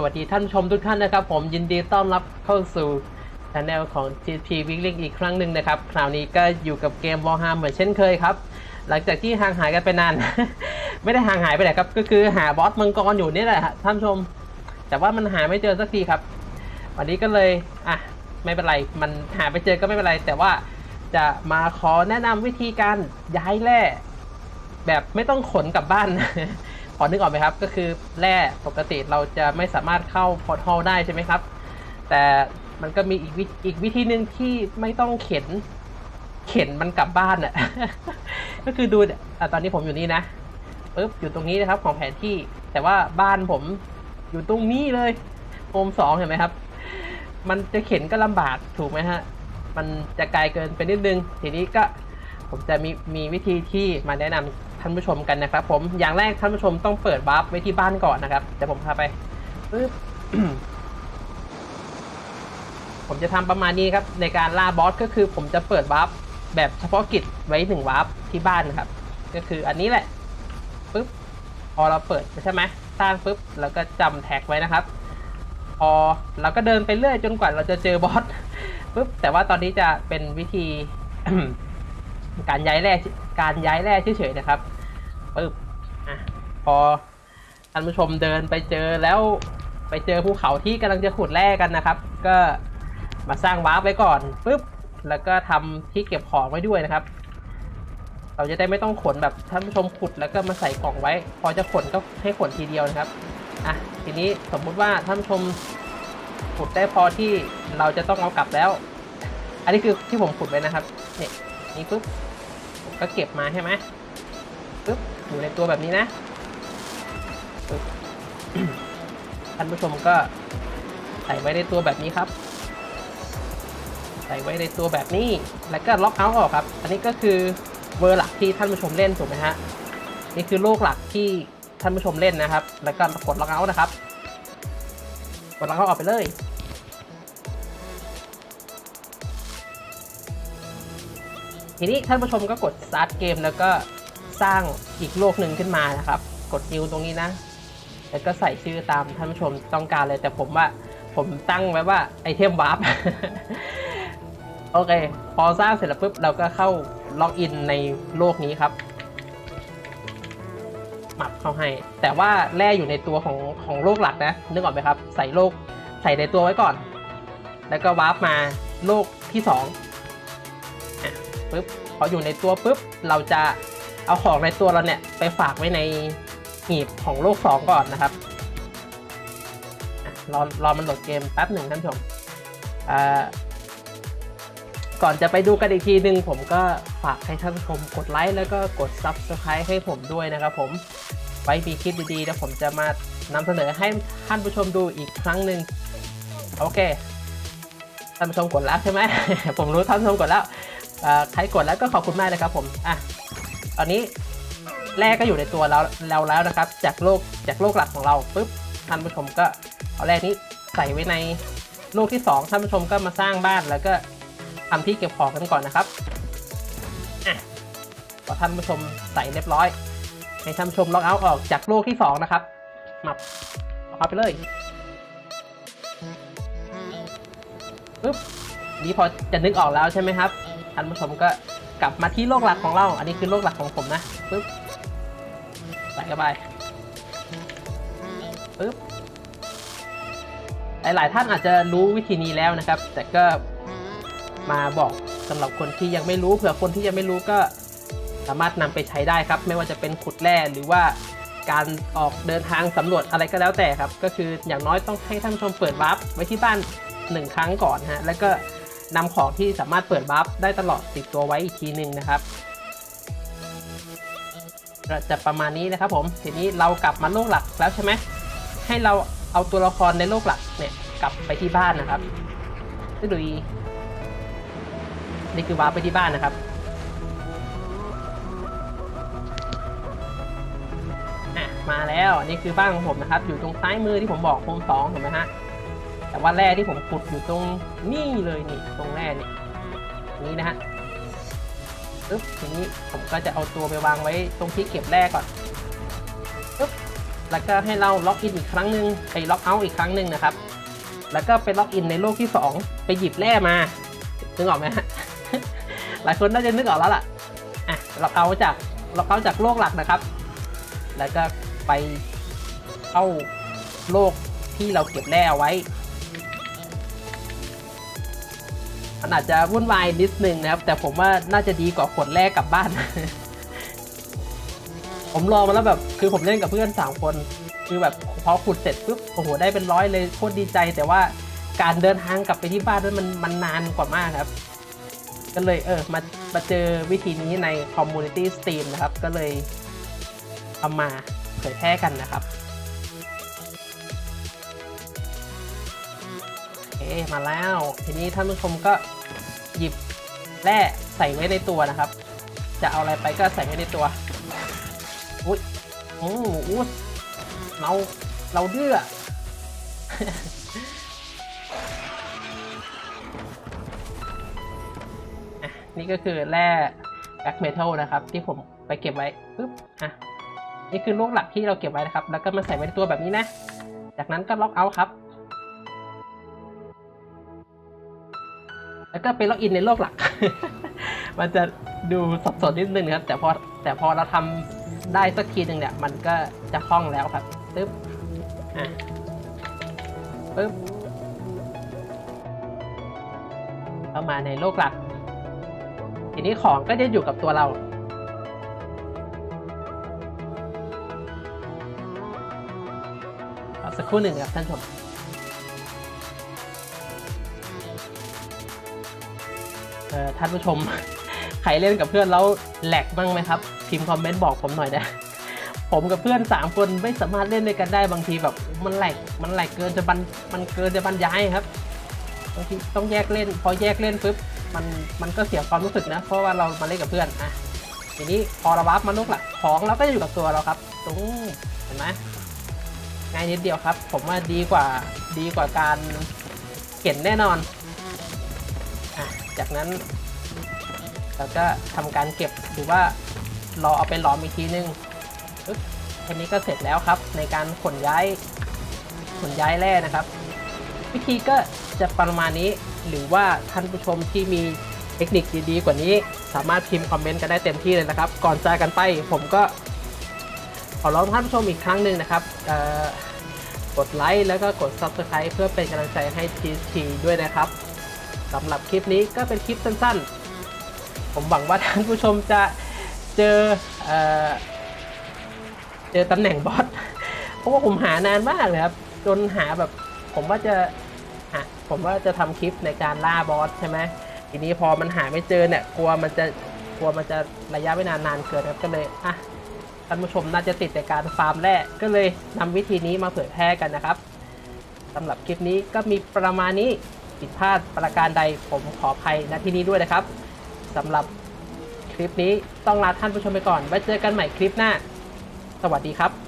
สวัสดีท่านผู้ชมทุกท่านนะครับ ผมยินดีต้อนรับเข้าสู่ช anel ของ TP Weekly อีกครั้งหนึ่งนะครับ คราวนี้ก็อยู่กับเกม Warhammer เหมือนเช่นเคยครับ หลังจากที่ห่างหายกันไปนาน ไม่ได้ห่างหายไปไหนครับ ก็คือหาบอสมังกรอยู่นี่แหละท่านผู้ชม แต่ว่ามันหาไม่เจอสักทีครับ วันนี้ก็เลยอะไม่เป็นไร มันหาไปเจอก็ไม่เป็นไร แต่ว่าจะมาขอแนะนำวิธีการย้ายแร่แบบไม่ต้องขนกลับบ้าน พอนึกออกไหมครับ ก็คือแร่ปกติเราจะไม่สามารถเข้าพอร์ทัลได้ใช่ไหมครับ แต่มันก็มีอีกวิอีกวิธีหนึ่งที่ไม่ต้องเข็น เข็นมันกลับบ้านอะ ก็คือดูอะตอนนี้ผมอยู่นี่นะปึ๊บอยู่ตรงนี้นะครับของแผนที่ แต่ว่าบ้านผมอยู่ตรงนี้เลยโฮมสองเห็นไหมครับ มันจะเข็นก็ลำบากถูกไหมฮะ มันจะไกลเกินไปนิดนึง ทีนี้ก็ผมจะมีมีวิธีที่มาแนะนำท่านผู้ชมกันนะครับ ผมอย่างแรกท่านผู้ชมต้องเปิดวาร์ปไว้ที่บ้านก่อนนะครับเดี๋ยวผมพาไปปึ๊บผมจะทำประมาณนี้ครับในการล่าบอสก็คือผมจะเปิดวาร์ปแบบเฉพาะกิจไว้หนึ่งวาร์ปที่บ้านนะครับ ก็คืออันนี้แหละปึ๊บพอเราเปิดใช่ไหมสร้างปึ๊บแล้วก็จำแท็กไว้นะครับ พอเราก็เดินไปเรื่อยจนกว่าเราจะเจอบอสปุ๊บแต่ว่าตอนนี้จะเป็นวิธีการย้ายแร่การย้ายแร่เฉยๆนะครับ ปุ๊บอะพอท่านผู้ชมเดินไปเจอแล้วไปเจอภูเขาที่กำลังจะขุดแร่กันนะครับ ก็มาสร้างวาร์ปไว้ก่อนปุ๊บแล้วก็ทำที่เก็บของไว้ด้วยนะครับ เราจะได้ไม่ต้องขนแบบท่านผู้ชมขุดแล้วก็มาใส่กล่องไว้ พอจะขนก็ให้ขนทีเดียวนะครับอะทีนี้สมมุติว่าท่านผู้ชมขุดได้พอที่เราจะต้องเอากลับแล้ว อันนี้คือที่ผมขุดไว้นะครับเนี่ยนี่ปุ๊บก็เก็บมาใช่ไหมปุ๊บ อยู่ในตัวแบบนี้นะท่านผู้ชมก็ใส่ไว้ในตัวแบบนี้ครับ ใส่ไว้ในตัวแบบนี้ แล้วก็ล็อกเอาท์ออกครับ อันนี้ก็คือเวอร์หลักที่ท่านผู้ชมเล่นถูกไหมฮะ นี่คือโลกหลักที่ท่านผู้ชมเล่นนะครับ แล้วก็กดล็อกเอาท์นะครับ กดล็อกเอาท์ออกไปเลย ทีนี้ท่านผู้ชมก็กด start เกมแล้วก็ สร้างอีกโลกหนึ่งขึ้นมานะครับ กด new ตรงนี้นะ แล้วก็ใส่ชื่อตามท่านผู้ชมต้องการเลย แต่ผมว่าผมตั้งไว้ว่าไอเทมวาร์ปโอเค พอสร้างเสร็จแล้วปุ๊บเราก็เข้าล็อกอินในโลกนี้ครับหมับเข้าให้ แต่ว่าแร่อยู่ในตัวของของโลกหลักนะ นึกออกไหมครับ ใส่โลกใส่ในตัวไว้ก่อน แล้วก็วาร์ปมาโลกที่สองอะปุ๊บพออยู่ในตัวปุ๊บเราจะ เอาของในตัวเราเนี่ยไปฝากไว้ในหีบของโลกสองก่อนนะครับรอรอมันโหลดเกมแป๊บหนึ่งท่านผู้ชมก่อนจะไปดูกันอีกทีหนึ่งผมก็ฝากให้ท่านผู้ชมกดไลค์แล้วก็กด Subscribe ให้ผมด้วยนะครับผมไว้มีคลิปดีๆแล้วผมจะมานำเสนอให้ท่านผู้ชมดูอีกครั้งหนึ่งโอเคท่านผู้ชมกดแล้วใช่ไหมผมรู้ท่านผู้ชมกดแล้วใครกดแล้วก็ขอบคุณมากนะครับผมอะ ตอนนี้แรกก็อยู่ในตัวเราเราแล้วนะครับ จากโลกจากโลกหลักของเราปุ๊บท่านผู้ชมก็เอาแรกนี้ใส่ไว้ในโลกที่สองท่านผู้ชมก็มาสร้างบ้านแล้วก็ทำที่เก็บของกันก่อนนะครับพอท่านผู้ชมใส่เรียบร้อย ให้ท่านผู้ชมล็อกเอาท์ออกจากโลกที่สองนะครับมับเอาไปเลยปึ๊บนี่พอจะนึกออกแล้วใช่ไหมครับ ท่านผู้ชมก็ กลับมาที่โลกหลักของเรา อันนี้คือโลกหลักของผมนะปึ๊บใส่เข้าไปปึ๊บหลาย ๆ ท่านอาจจะรู้วิธีนี้แล้วนะครับ แต่ก็มาบอกสำหรับคนที่ยังไม่รู้เผื่อคนที่ยังไม่รู้ก็สามารถนำไปใช้ได้ครับ ไม่ว่าจะเป็นขุดแร่หรือว่าการออกเดินทางสำรวจอะไรก็แล้วแต่ครับ ก็คืออย่างน้อยต้องให้ท่านชมเปิดวาร์ปไว้ที่บ้านหนึ่งครั้งก่อนฮะแล้วก็ นำของที่สามารถเปิดวาร์ปได้ตลอดติดตัวไว้อีกทีหนึ่งนะครับจะประมาณนี้นะครับผมทีนี้เรากลับมาโลกหลักแล้วใช่ไหมให้เราเอาตัวละครในโลกหลักเนี่ยกลับไปที่บ้านนะครับซึ่งดยนี่คือวาร์ปไปที่บ้านนะครับอะมาแล้วนี่คือบ้านของผมนะครับ อยู่ตรงซ้ายมือที่ผมบอกโฮมสองเห็นไหมฮะ แต่ว่าแร่ที่ผมขุดอยู่ตรงนี่เลยนี่ตรงแร่นี่นี้นะฮะปึ๊บทีนี้ผมก็จะเอาตัวไปวางไว้ตรงที่เก็บแร่ก่อนปึ๊บแล้วก็ให้เราล็อกอินอีกครั้งหนึ่งไปล็อกเอาท์อีกครั้งหนึ่งนะครับ แล้วก็ไปล็อกอินในโลกที่ 2 ไปหยิบแร่มานึกออกไหมฮะหลายคนน่าจะนึกออกแล้วล่ะอะล็อกเอาท์จากล็อกเอาท์จากโลกหลักนะครับ แล้วก็ไปเข้าโลกที่เราเก็บแร่ไว้ มันอาจจะวุ่นวายนิดนึงนะครับ แต่ผมว่าน่าจะดีกว่าขนแรกกลับบ้าน ผมรอมาแล้วแบบ คือผมเล่นกับเพื่อนสามคน คือแบบพอขุดเสร็จปุ๊บโอ้โหได้เป็นร้อยเลยโคตรดีใจ แต่ว่าการเดินทางกลับไปที่บ้านนั้นมันมันนานกว่ามากครับ ก็เลยเออมามาเจอวิธีนี้ใน Community Steam นะครับ ก็เลยเอามาเผยแพร่กันนะครับ มาแล้ว ทีนี้ท่านผู้ชมก็หยิบแร่ใส่ไว้ในตัวนะครับ จะเอาอะไรไปก็ใส่ไว้ในตัว อุ้ยโอ้อุ้เราเราเดื้อนี่ก็คือแร่แบ็กเมทัลนะครับ ที่ผมไปเก็บไว้ปุ๊บอะนี่คือลูกหลักที่เราเก็บไว้นะครับ แล้วก็มาใส่ไว้ในตัวแบบนี้นะ จากนั้นก็ล็อกเอาท์ครับ แล้วก็ไปล็อกอินในโลกหลัก มันจะดูสับสนนิดนึงครับ แต่พอแต่พอเราทำได้สักทีหนึ่งเนี่ย มันก็จะคล่องแล้วครับปึ๊บอะปึ๊บเข้ามาในโลกหลัก ทีนี้ของก็จะอยู่กับตัวเราเอาสักครู่หนึ่งครับท่านผู้ชม ท่านผู้ชม ใครเล่นกับเพื่อนแล้วแหลกบ้างไหมครับ พิมพ์คอมเมนต์บอกผมหน่อยนะผมกับเพื่อนสามคนไม่สามารถเล่นด้วยกันได้บางทีแบบมันแหลกมันแหลกเกินจะบรรมันเกินจะบรรยายครับบางทีต้องแยกเล่น พอแยกเล่นปุ๊บมันมันก็เสียความรู้สึกนะ เพราะว่าเรามาเล่นกับเพื่อนอะทีนี้พอเราวับมาลูกหละของเราก็จะอยู่กับตัวเราครับตรงเห็นไหมง่ายนิดเดียวครับ ผมว่าดีกว่าดีกว่าการเข็นแน่นอน จากนั้นเราก็ทำการเก็บหรือว่ารอเอาไปหลอมอีกทีนึงปึ๊บแค่นี้ก็เสร็จแล้วครับ ในการขนย้ายขนย้ายแร่นะครับ วิธีก็จะประมาณนี้หรือว่าท่านผู้ชมที่มีเทคนิคดีๆ กว่านี้ สามารถพิมพ์คอมเมนต์กันได้เต็มที่เลยนะครับ ก่อนจากกันไปผมก็ ขอร้องท่านผู้ชมอีกครั้งหนึ่งนะครับกดไลค์แล้วก็กด Subscribe เพื่อเป็นกำลังใจให้ TT ด้วยนะครับ สำหรับคลิปนี้ก็เป็นคลิปสั้นๆ ผมหวังว่าท่านผู้ชมจะเจอเออเจอตำแหน่งบอสเพราะว่าผมหานานมากเลยครับ จนหาแบบผมว่าจะหาผมว่าจะทำคลิปในการล่าบอสใช่ไหมทีนี้พอมันหาไม่เจอเนี่ยกลัวมันจะกลัวมันจะระยะเวลานานเกินครับก็เลยอะท่านผู้ชมน่าจะติดในการฟาร์มแร่ก็เลยนำวิธีนี้มาเผยแพร่กันนะครับสำหรับคลิปนี้ก็มีประมาณนี้ ผิดพลาดประการใดผมขออภัยณที่นี้ด้วยนะครับสำหรับคลิปนี้ต้องลาท่านผู้ชมไปก่อน ไว้เจอกันใหม่คลิปหน้า สวัสดีครับ